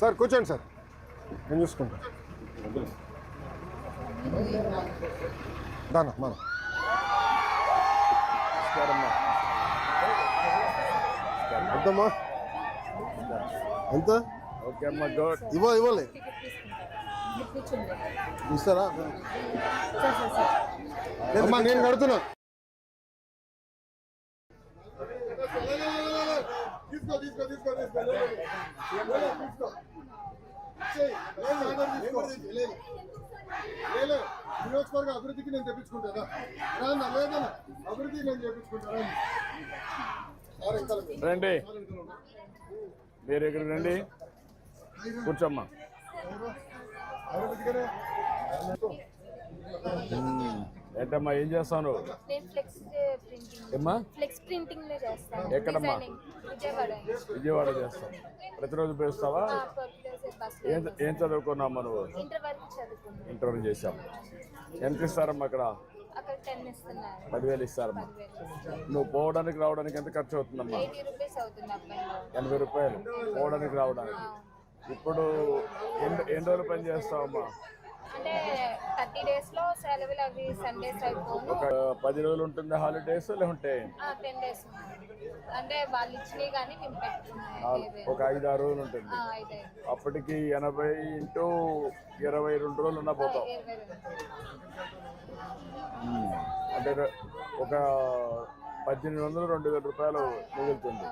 Sir కూర్చోండి sir. నేను చూసుకుంటా. దానా మన. ఎంతమ్మా ఎంత? ఓకే అమ్మా గుడ్ ఇవ్వ ఇవ్వాలి. ఇస్తారా? అమ్మా నేను కడుతున్నా. తీసుకో తీసుకో తీసుకో తీసుకో తీసుకో నియోజకవర్గ అభివృద్ధికి నేను తెప్పించుకుంటానా రానా లేదన్నా అభివృద్ధికి నేను తెప్పించుకుంటాను రండి. మీరు ఇక్కడికి రండి. కూర్చోమ్మా. ఏంటమ్మా ఏం చేస్తాను ఏమ్మా? ఫ్లెక్స్ ప్రింటింగ్లో చేస్తాను. ఎక్కడమ్మా? విజయవాడ. చేస్తాం. ప్రతిరోజు పేస్తావా ఏం ఏం చదువుకున్నామ్మా నువ్వు? ఇంటర్వ్యూ చేశాం ఎంత ఇస్తారమ్మా అక్కడ? పదివేలు ఇస్తారమ్మా. నువ్వు పోవడానికి రావడానికి ఎంత ఖర్చు అవుతుందమ్మా? ఎనభై రూపాయలు పోవడానికి రావడానికి. ఇప్పుడు ఎన్ని ఎన్ని రోజులు పని చేస్తావమ్మా? అంటే థర్టీ డేస్లో సెలవులు అవి సండేస్ అయిపోను. ఒక పది రోజులు ఉంటుంది హాలిడేస్ లేకుంటే? టెన్ డేస్ అంటే వాళ్ళు ఇచ్చినవి కానీ మేము పెట్టుకున్నాం నాలుగు- ఒక ఐదు ఆరు రోజులు ఉంటుంది. అప్పటికి ఎనభై ఇంటూ ఇరవై రెండు రోజులు ఉన్నా పోతాం. అంటే ఒక పద్దెనిమిది వందలు రెండు వేల రూపాయలు మిగులుతుంది.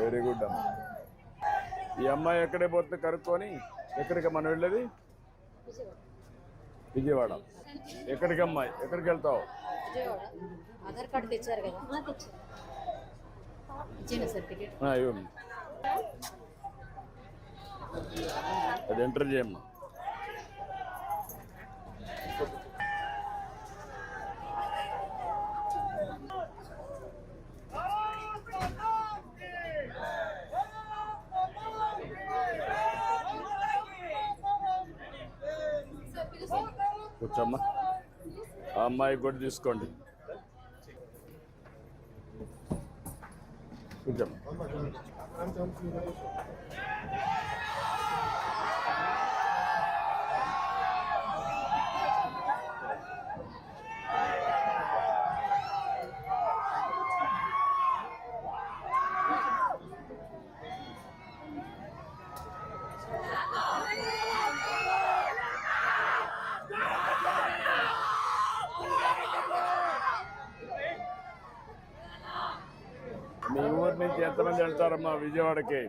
వెరీ గుడ్ అమ్మ. ఈ అమ్మాయి ఎక్కడే పోతే కనుక్కొని ఎక్కడికి మనం వెళ్ళేది? విజయవాడ. ఎక్కడికి అమ్మాయి? ఎక్కడికి వెళ్తావు? విజయవాడ ఆధార్ కార్డు తెచ్చారు కదా. ఇచ్చిన సర్టిఫికేట్ ఆ, ఇవ్వండి. అది ఎంటర్ చేయమ్మా. కూర్చోమ్మా. ఆ అమ్మాయి కూడా తీసుకోండి. కూర్చోమ్మా. మీ ఊరి నుంచి ఎంతమంది వెళ్తారమ్మా విజయవాడకి?